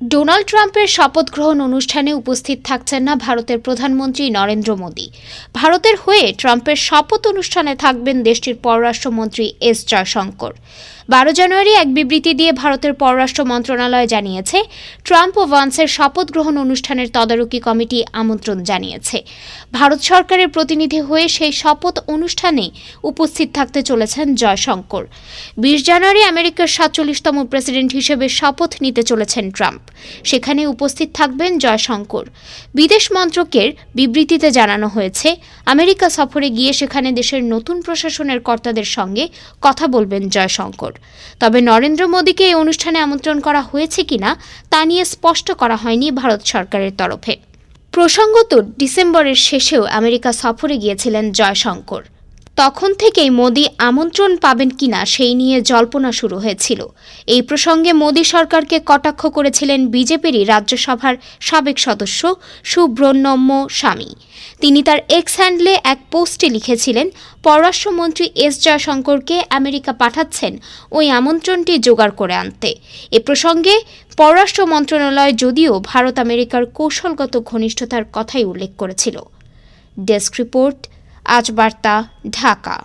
Donald ট্রাম্পের শপথ গ্রহণ অনুষ্ঠানে উপস্থিত থাকছেন না ভারতের প্রধানমন্ত্রী নরেন্দ্র মোদী। ভারতের হয়ে ট্রাম্পের শপথ অনুষ্ঠানে থাকবেন দেশটির পররাষ্ট্রমন্ত্রী এস জয়শঙ্কর। বারো জানুয়ারি এক বিবৃতি দিয়ে ভারতের পররাষ্ট্র মন্ত্রণালয় জানিয়েছে, ট্রাম্প ও ভান্সের শপথ গ্রহণ অনুষ্ঠানের তদারকি কমিটি আমন্ত্রণ জানিয়েছে। ভারত সরকারের প্রতিনিধি হয়ে সেই শপথ অনুষ্ঠানে উপস্থিত থাকতে চলেছেন জয়শঙ্কর। বিশ জানুয়ারি আমেরিকার সাতচল্লিশতম প্রেসিডেন্ট হিসেবে শপথ নিতে চলেছেন ট্রাম্প। সেখানে উপস্থিত থাকবেন জয়শঙ্কর। বিদেশ মন্ত্রকের বিবৃতিতে জানানো হয়েছে, আমেরিকা সফরে গিয়ে সেখানে দেশের নতুন প্রশাসনের কর্তাদের সঙ্গে কথা বলবেন জয়শঙ্কর। তবে নরেন্দ্র মোদীকে এই অনুষ্ঠানে আমন্ত্রণ করা হয়েছে কিনা, তা নিয়ে স্পষ্ট করা হয়নি ভারত সরকারের তরফে। প্রসঙ্গত, ডিসেম্বরের শেষেও আমেরিকা সফরে গিয়েছিলেন জয়শঙ্কর। তখন থেকেই মোদি আমন্ত্রণ পাবেন কিনা সেই নিয়ে জল্পনা শুরু হয়েছিল। এই প্রসঙ্গে মোদী সরকারকে কটাক্ষ করেছিলেন বিজেপিরই রাজ্যসভার সাবেক সদস্য সুব্রহ্মণ্য স্বামী। তিনি তার এক্স হ্যান্ডলে এক পোস্টে লিখেছিলেন, পররাষ্ট্রমন্ত্রী এস জয়শঙ্করকে আমেরিকা পাঠাচ্ছেন ওই আমন্ত্রণটি জোগাড় করে আনতে। এ প্রসঙ্গে পররাষ্ট্র মন্ত্রণালয় যদিও ভারত আমেরিকার কৌশলগত ঘনিষ্ঠতার কথাই উল্লেখ করেছিল। ডেস্ক রিপোর্ট আজ বার্তা ঢাকা।